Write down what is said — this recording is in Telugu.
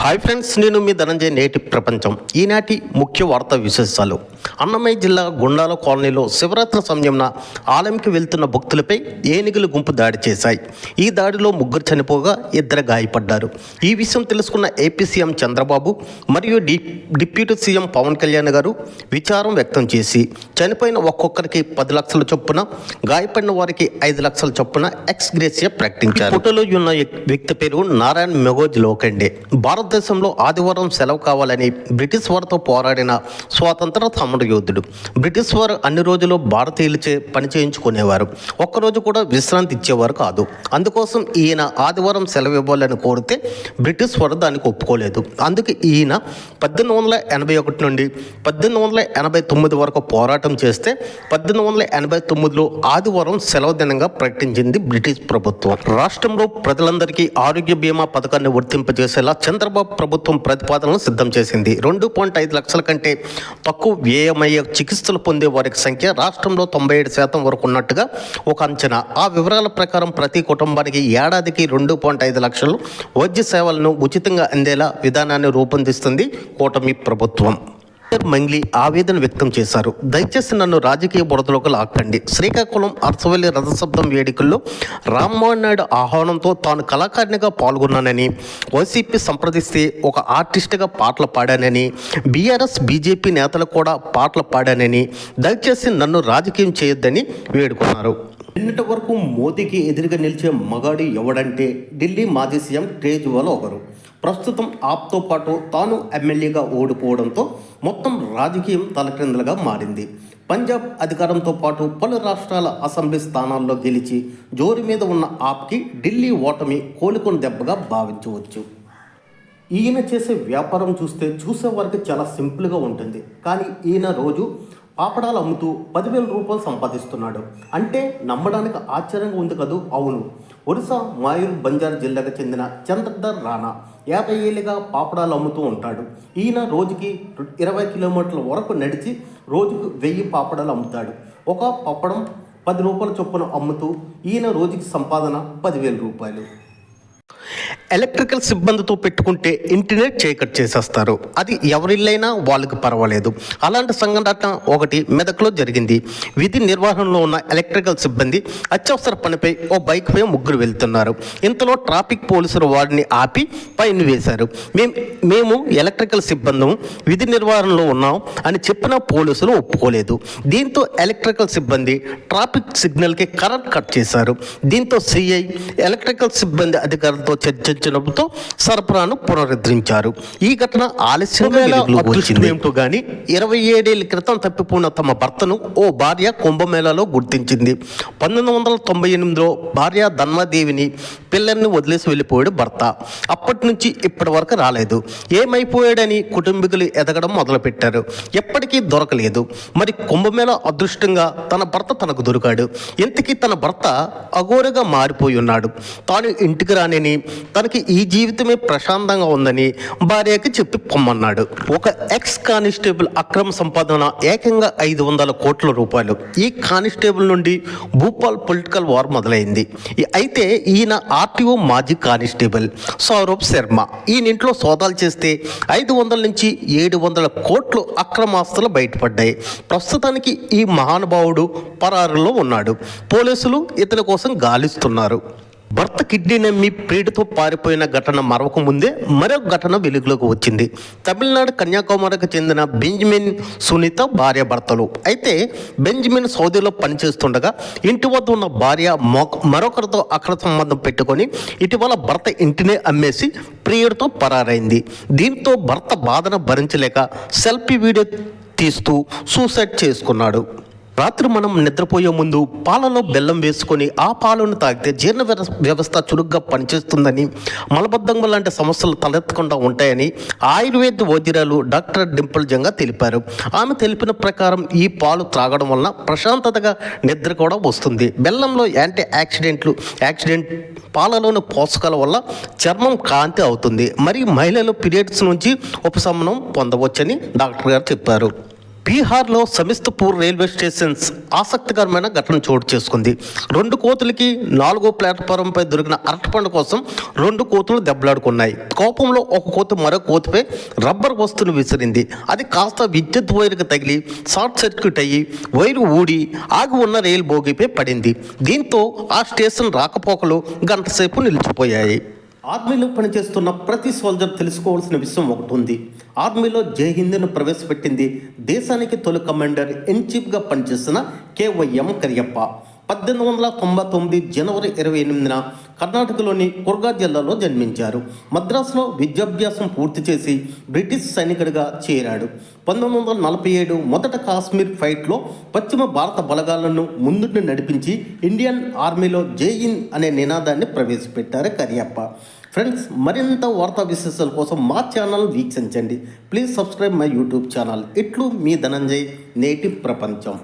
హాయ్ ఫ్రెండ్స్ నేను మీ ధనంజయ నేటి ప్రపంచం. ఈనాటి ముఖ్య వార్త విశేషాలు. అన్నమయ్య జిల్లా గుండాల కాలనీలో శివరాత్రి సమయంన ఆలయంకి వెళ్తున్న భక్తులపై ఏనుగుల గుంపు దాడి చేశాయి. ఈ దాడిలో ముగ్గురు చనిపోగా ఇద్దరు గాయపడ్డారు. ఈ విషయం తెలుసుకున్న ఏపీ సీఎం చంద్రబాబు మరియు డి డిప్యూటీ సీఎం పవన్ కళ్యాణ్ గారు విచారం వ్యక్తం చేసి చనిపోయిన ఒక్కొక్కరికి పది లక్షల చొప్పున గాయపడిన వారికి ఐదు లక్షల చొప్పున ఎక్స్ గ్రేసియా ప్రకటించారు. ఫోటోలో ఉన్న వ్యక్తి పేరు నారాయణ్ మెగోజ్ లోకండే. భారత భారతదేశంలో ఆదివారం సెలవు కావాలని బ్రిటిష్ వారితో పోరాడిన స్వాతంత్ర సమర యోధుడు. బ్రిటిష్ వారు అన్ని రోజులు భారతీయులచే పని చేయించుకునేవారు. ఒక్కరోజు కూడా విశ్రాంతి ఇచ్చేవారు కాదు. అందుకోసం ఈయన ఆదివారం సెలవు ఇవ్వాలని కోరితే బ్రిటిష్ వారు దానికి ఒప్పుకోలేదు. అందుకే ఈయన పద్దెనిమిది వందల ఎనభై ఒకటి నుండి పద్దెనిమిది వందల ఎనభై తొమ్మిది వరకు పోరాటం చేస్తే పద్దెనిమిది వందల ఎనభై తొమ్మిదిలో ఆదివారం సెలవు దినంగా ప్రకటించింది బ్రిటిష్ ప్రభుత్వం. రాష్ట్రంలో ప్రజలందరికీ ఆరోగ్య బీమా పథకాన్ని వర్తింపజేసేలా చంద్రబాబు ప్రభుత్వం ప్రతిపాదనలు సిద్ధం చేసింది. రెండు పాయింట్ ఐదు లక్షల కంటే తక్కువ వ్యయమయ్యే చికిత్సలు పొందే వారి సంఖ్య రాష్ట్రంలో తొంభై ఏడు శాతం వరకు ఉన్నట్టుగా ఒక అంచనా. ఆ వివరాల ప్రకారం ప్రతి కుటుంబానికి ఏడాదికి రెండు పాయింట్ ఐదు లక్షలు వైద్య సేవలను ఉచితంగా అందేలా విధానాన్ని రూపొందిస్తుంది కూటమి ప్రభుత్వం. మంగ్లీ ఆవేదన వ్యక్తం చేశారు. దయచేసి నన్ను రాజకీయ బురదలోకి లాక్కండి. శ్రీకాకుళం అర్సవల్లి రథశబ్దం వేడుకల్లో రామ్మోహన్ నాయుడు ఆహ్వానంతో తాను కళాకారిణిగా పాల్గొన్నానని వైసీపీ సంప్రదిస్తే ఒక ఆర్టిస్ట్గా పాటలు పాడానని బీఆర్ఎస్ బీజేపీ నేతలు కూడా పాటలు పాడానని దయచేసి నన్ను రాజకీయం చేయొద్దని వేడుకున్నారు. నిన్నటి వరకు మోదీకి ఎదురుగా నిలిచే మగాడి ఎవడంటే ఢిల్లీ మాజీ సీఎం కేజ్రీవాల్ ఒకరు ప్రస్తుతం ఆప్తో పాటు తాను ఎమ్మెల్యేగా ఓడిపోవడంతో మొత్తం మొత్తం రాజకీయం తలక్రిందులుగా మారింది. పంజాబ్ అధికారంతో పాటు పలు రాష్ట్రాల అసెంబ్లీ స్థానాల్లో గెలిచి జోరు మీద ఉన్న ఆప్కి ఢిల్లీ ఓటమి కోలుకొని దెబ్బగా భావించవచ్చు. ఈయన చేసే వ్యాపారం చూస్తే చూసే వారికి చాలా సింపుల్గా ఉంటుంది. కానీ ఈయన రోజు పాపడాలు అమ్ముతూ పదివేల రూపాయలు సంపాదిస్తున్నాడు. అంటే నమ్మడానికి ఆశ్చర్యంగా ఉంది కదూ? అవును. ఒడిశా మాయూర్ బంజార్ జిల్లాకు చెందిన చంద్రధర్ రాణా యాభై ఏళ్ళుగా పాపడాలు అమ్ముతూ ఉంటాడు. ఈయన రోజుకి ఇరవై కిలోమీటర్ల వరకు నడిచి రోజుకు వెయ్యి పాపడాలు అమ్ముతాడు. ఒక పప్పడం పది రూపాయల చొప్పున అమ్ముతూ ఈయన రోజుకి సంపాదన పదివేల రూపాయలు. ఎలక్ట్రికల్ సిబ్బందితో పెట్టుకుంటే ఇంటర్నెట్ చేకట్ చేసేస్తారు. అది ఎవరిల్లైనా వాళ్ళకి పర్వాలేదు. అలాంటి సంఘటన ఒకటి మెదక్లో జరిగింది. విధి నిర్వహణలో ఉన్న ఎలక్ట్రికల్ సిబ్బంది అత్యవసర పనిపై ఓ బైక్పై ముగ్గురు వెళ్తున్నారు. ఇంతలో ట్రాఫిక్ పోలీసులు వాడిని ఆపి పైన వేశారు. మేము మేము ఎలక్ట్రికల్ సిబ్బంది విధి నిర్వహణలో ఉన్నాం అని చెప్పిన పోలీసులు ఒప్పుకోలేదు. దీంతో ఎలక్ట్రికల్ సిబ్బంది ట్రాఫిక్ సిగ్నల్కి కరెంట్ కట్ చేశారు. దీంతో సిఐ ఎలక్ట్రికల్ సిబ్బంది అధికారులతో చర్చించడంతో సరఫరాను పునరుద్ధరించారు. ఈ ఘటన ఆలస్యంగా వచ్చింది. గాని ఇరవై ఏడేళ్ళ క్రితం తప్పిపోయిన తమ భర్తను ఓ భార్య కుంభమేళాలో గుర్తించింది. పంతొమ్మిది వందల తొంభై ఎనిమిదిలో భార్య ధన్మాదేవిని పిల్లల్ని వదిలేసి వెళ్ళిపోయాడు భర్త. అప్పటి నుంచి ఇప్పటి వరకు రాలేదు. ఏమైపోయాడని కుటుంబీకులు ఎదగడం మొదలుపెట్టారు. ఎప్పటికీ దొరకలేదు. మరి కుంభమేళ అదృష్టంగా తన భర్త తనకు దొరికాడు. ఇంతకీ తన భర్త అఘోరగా మారిపోయి ఉన్నాడు. తాను ఇంటికి రానని తనకి ఈ జీవితమే ప్రశాంతంగా ఉందని భార్యకి చెప్పి పొమ్మన్నాడు. ఒక ఎక్స్ కానిస్టేబుల్ అక్రమ సంపాదన ఏకంగా ఐదు వందల కోట్ల రూపాయలు. ఈ కానిస్టేబుల్ నుండి భూపాల్ పొలిటికల్ వార్ మొదలైంది. అయితే ఈయన ఆర్టీఓ మాజీ కానిస్టేబుల్ సౌరభ్ శర్మ. ఈయన ఇంట్లో సోదాలు చేస్తే ఐదు వందల నుంచి ఏడు వందల కోట్లు అక్రమాస్తులు బయటపడ్డాయి. ప్రస్తుతానికి ఈ మహానుభావుడు పరారులో ఉన్నాడు. పోలీసులు ఇతని కోసం గాలిస్తున్నారు. భర్త కిడ్నీ నమ్మి ప్రియుడితో పారిపోయిన ఘటన మరవక ముందే మరొక ఘటన వెలుగులోకి వచ్చింది. తమిళనాడు కన్యాకుమారికి చెందిన బెంజమిన్ సునీత భార్య భర్తలు. అయితే బెంజమిన్ సౌదీలో పనిచేస్తుండగా ఇంటి వద్ద ఉన్న భార్య మరొకరితో అక్ర సంబంధం పెట్టుకొని ఇటీవల భర్త ఇంటినే అమ్మేసి ప్రియుడితో పరారైంది. దీంతో భర్త బాధను భరించలేక సెల్ఫీ వీడియో తీస్తూ సూసైడ్ చేసుకున్నాడు. రాత్రి మనం నిద్రపోయే ముందు పాలలో బెల్లం వేసుకొని ఆ పాలను తాగితే జీర్ణ వ్యవ- వ్యవస్థ చురుగ్గా పనిచేస్తుందని మలబద్ధంగా లాంటి సమస్యలు తలెత్తకుండా ఉంటాయని ఆయుర్వేద వైద్యురాలు డాక్టర్ డింపుల్ జంగా తెలిపారు. ఆమె తెలిపిన ప్రకారం ఈ పాలు త్రాగడం వలన ప్రశాంతతగా నిద్ర కూడా వస్తుంది. బెల్లంలో యాంటీ యాక్సిడెంట్లు యాక్సిడెంట్ పాలలోని పోషకాల వల్ల చర్మం కాంతి అవుతుంది. మరి మహిళలు పీరియడ్స్ నుంచి ఉపశమనం పొందవచ్చని డాక్టర్ గారు చెప్పారు. బీహార్లో సమిస్తపూర్ రైల్వే స్టేషన్స్ ఆసక్తికరమైన ఘటన చోటు చేసుకుంది. రెండు కోతులకి నాలుగో ప్లాట్ఫారంపై దొరికిన అరటిపండు కోసం రెండు కోతులు దెబ్బలాడుకున్నాయి. కోపంలో ఒక కోత మరో కోతిపై రబ్బర్ వస్తువును విసిరింది. అది కాస్త విద్యుత్ వైర్కి తగిలి షార్ట్ సర్క్యూట్ అయ్యి వైరు ఊడి ఆగి ఉన్న రైలు బోగిపై పడింది. దీంతో ఆ స్టేషన్ రాకపోకలు గంటసేపు నిలిచిపోయాయి. ఆర్మీలో పనిచేస్తున్న ప్రతి సోల్జర్ తెలుసుకోవాల్సిన విషయం ఒకటి ఉంది. ఆర్మీలో జై హింద్ను ప్రవేశపెట్టింది దేశానికి తొలి కమాండర్ ఇన్ చీఫ్గా పనిచేసిన కేవైఎం కరియప్ప. పద్దెనిమిది వందల తొంభై తొమ్మిది జనవరి ఇరవై ఎనిమిదిన కర్ణాటకలోని కుర్గా జిల్లాలో జన్మించారు. మద్రాసులో విద్యాభ్యాసం పూర్తి చేసి బ్రిటిష్ సైనికుడిగా చేరాడు. పంతొమ్మిది వందల నలభై ఏడు మొదట కాశ్మీర్ ఫైట్లో పశ్చిమ భారత బలగాలను ముందుండి నడిపించి ఇండియన్ ఆర్మీలో జై హింద్ అనే నినాదాన్ని ప్రవేశపెట్టారు కరియప్ప. ఫ్రెండ్స్ మరింత వార్తా విశేషాల కోసం మా ఛానల్ వీక్షించండి. Please subscribe my YouTube channel. ఇట్లు మీ ధనంజయ్ నేటి ప్రపంచం.